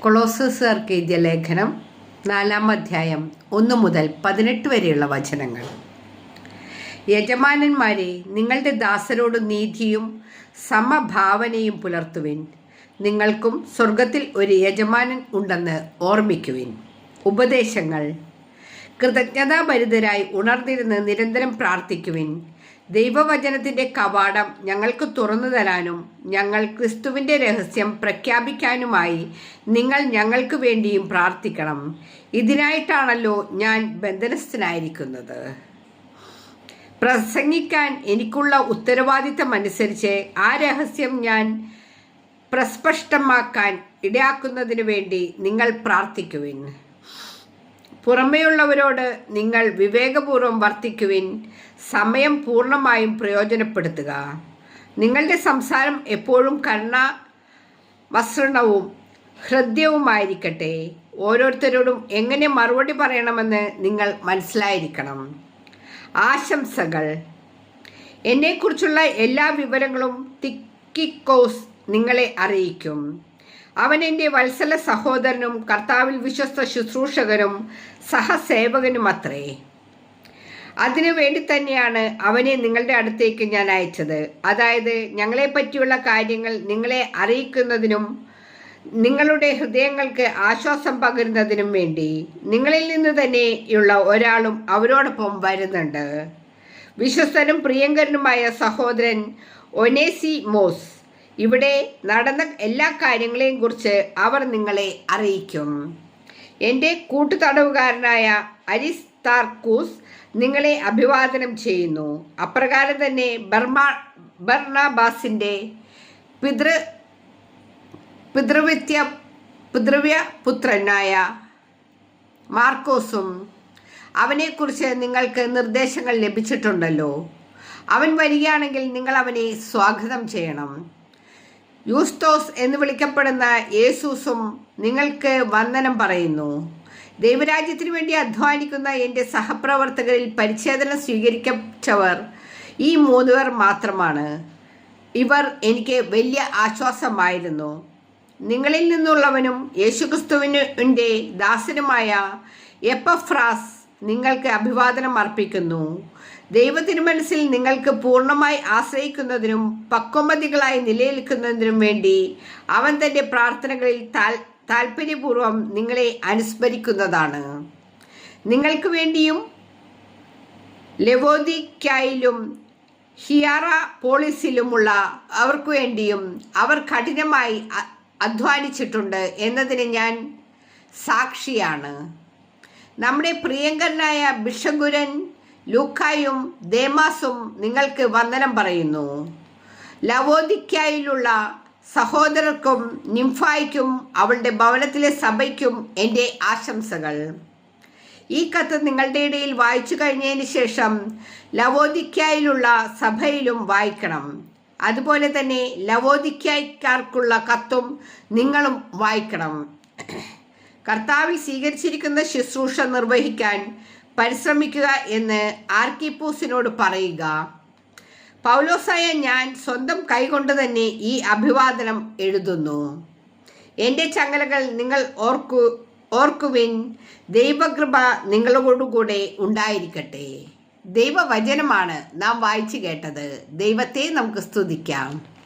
കൊളോസസുകാർക്ക് എഴുതിയ ലേഖനം നാലാം അധ്യായം ഒന്ന് മുതൽ പതിനെട്ട് വരെയുള്ള വചനങ്ങൾ. യജമാനന്മാരെ നിങ്ങളുടെ ദാസരോട് നീതിയും സമഭാവനയും പുലർത്തുവിൻ. നിങ്ങൾക്കും സ്വർഗത്തിൽ ഒരു യജമാനൻ ഉണ്ടെന്ന് ഓർമ്മിക്കുവിൻ. ഉപദേശങ്ങൾ. കൃതജ്ഞതാഭരിതരായി ഉണർന്നിരുന്ന് നിരന്തരം പ്രാർത്ഥിക്കുവിൻ. ദൈവവചനത്തിന്റെ കവാടം ഞങ്ങൾക്ക് തുറന്നു തരാനും ഞങ്ങൾ ക്രിസ്തുവിന്റെ രഹസ്യം പ്രഖ്യാപിക്കാനുമായി നിങ്ങൾ ഞങ്ങൾക്ക് വേണ്ടിയും പ്രാർത്ഥിക്കണം. ഇതിനായിട്ടാണല്ലോ ഞാൻ ബന്ധനസ്ഥനായിരിക്കുന്നത്. പ്രസംഗിക്കാൻ എനിക്കുള്ള ഉത്തരവാദിത്തം അനുസരിച്ച് ആ രഹസ്യം ഞാൻ പ്രസ്പഷ്ടമാക്കാൻ ഇടയാക്കുന്നതിന് വേണ്ടി നിങ്ങൾ പ്രാർത്ഥിക്കുവിൻ. പുറമേയുള്ളവരോട് നിങ്ങൾ വിവേകപൂർവം വർത്തിക്കുവിൻ സമയം പൂർണമായും പ്രയോജനപ്പെടുത്തുക. നിങ്ങളുടെ സംസാരം എപ്പോഴും കരുണ വസ്ത്രണവും ഹൃദ്യവുമായിരിക്കട്ടെ. ഓരോരുത്തരോടും എങ്ങനെ മറുപടി പറയണമെന്ന് നിങ്ങൾ മനസ്സിലായിരിക്കണം. ആശംസകൾ. എന്നെക്കുറിച്ചുള്ള എല്ലാ വിവരങ്ങളും തിക്കിക്കോസ് നിങ്ങളെ അറിയിക്കും. അവൻ എന്റെ വത്സല സഹോദരനും കർത്താവിൽ വിശ്വസ്ത ശുശ്രൂഷകനും സഹസേവകനും അത്രേ. അതിനു വേണ്ടി തന്നെയാണ് അവനെ നിങ്ങളുടെ അടുത്തേക്ക് ഞാൻ അയച്ചത്. അതായത് ഞങ്ങളെ പറ്റിയുള്ള കാര്യങ്ങൾ നിങ്ങളെ അറിയിക്കുന്നതിനും നിങ്ങളുടെ ഹൃദയങ്ങൾക്ക് ആശ്വാസം പകരുന്നതിനും വേണ്ടി നിങ്ങളിൽ നിന്ന് തന്നെയുള്ള ഒരാളും അവരോടൊപ്പം വരുന്നുണ്ട്. വിശ്വസ്തനും പ്രിയങ്കരനുമായ സഹോദരൻ ഒനേസി മോസ്. ഇവിടെ നടന്ന എല്ലാ കാര്യങ്ങളെയും കുറിച്ച് അവർ നിങ്ങളെ അറിയിക്കും. എന്റെ കൂട്ടുതടവുകാരനായ അരിസ്താർക്കൂസ് നിങ്ങളെ അഭിവാദനം ചെയ്യുന്നു. അപ്രകാരം തന്നെ ബർമാ ബർണാബാസിന്റെ പിതൃ പിതൃവിത്യ പിതൃവ്യ പുത്രനായ മാർക്കോസും അവനെക്കുറിച്ച് നിങ്ങൾക്ക് നിർദ്ദേശങ്ങൾ ലഭിച്ചിട്ടുണ്ടല്ലോ. അവൻ വരികയാണെങ്കിൽ നിങ്ങൾ അവനെ സ്വാഗതം ചെയ്യണം. യൂസ്തോസ് എന്ന് വിളിക്കപ്പെടുന്ന യേസൂസും നിങ്ങൾക്ക് വന്ദനം പറയുന്നു. ദൈവരാജ്യത്തിന് വേണ്ടി അധ്വാനിക്കുന്ന എന്റെ സഹപ്രവർത്തകരിൽ പരിച്ഛേദനം സ്വീകരിച്ചവർ ഈ മൂന്നുപേർ മാത്രമാണ്. ഇവർ എനിക്ക് വലിയ ആശ്വാസമായിരുന്നു. നിങ്ങളിൽ നിന്നുള്ളവനും യേശുക്രിസ്തുവിന്റെ ദാസനുമായ എപ്പഫ്രാസ് നിങ്ങൾക്ക് അഭിവാദനം അർപ്പിക്കുന്നു. ദൈവ മനസ്സിൽ നിങ്ങൾക്ക് പൂർണമായി ആശ്രയിക്കുന്നതിനും പക്വമതികളായി നിലനിൽക്കുന്നതിനും വേണ്ടി അവൻ തന്റെ പ്രാർത്ഥനകളിൽ താൽ നിങ്ങളെ അനുസ്മരിക്കുന്നതാണ്. നിങ്ങൾക്ക് വേണ്ടിയും ലെവോദിക്കായിലും ഹിയാറ പോളിസിലുമുള്ള അവർക്ക് വേണ്ടിയും അവർ കഠിനമായി അധ്വാനിച്ചിട്ടുണ്ട് എന്നതിന് ഞാൻ സാക്ഷിയാണ്. നമ്മുടെ പ്രിയങ്കരനായ ബിഷഗുരൻ ലൂക്കായും ദേമാസും നിങ്ങൾക്ക് വന്ദനം പറയുന്നു. ലവോദിക്കായിലുള്ള സഹോദരർക്കും നിംഫായ്ക്കും അവളുടെ ഭവനത്തിലെ സഭയ്ക്കും എന്റെ ആശംസകൾ. ഈ കത്ത് നിങ്ങളുടെ ഇടയിൽ വായിച്ചു കഴിഞ്ഞതിന് ശേഷം ലവോദിക്കായിലുള്ള സഭയിലും വായിക്കണം. അതുപോലെ തന്നെ ലവോദിക്കായ്ക്കാർക്കുള്ള കത്തും നിങ്ങളും വായിക്കണം. കർത്താവിൽ സ്വീകരിച്ചിരിക്കുന്ന ശുശ്രൂഷ നിർവഹിക്കാൻ പരിശ്രമിക്കുക എന്ന് ആർക്കിപ്പൂസിനോട് പറയുക. പൗലോസായ ഞാൻ സ്വന്തം കൈകൊണ്ട് തന്നെ ഈ അഭിവാദനം എഴുതുന്നു. എന്റെ ചങ്ങലകൾ നിങ്ങൾ ഓർക്കു ഓർക്കുവിൻ. ദൈവകൃപ നിങ്ങളോടുകൂടെ ഉണ്ടായിരിക്കട്ടെ. ദൈവവചനമാണ് നാം വായിച്ചു കേട്ടത്. ദൈവത്തെ നമുക്ക് സ്തുതിക്കാം.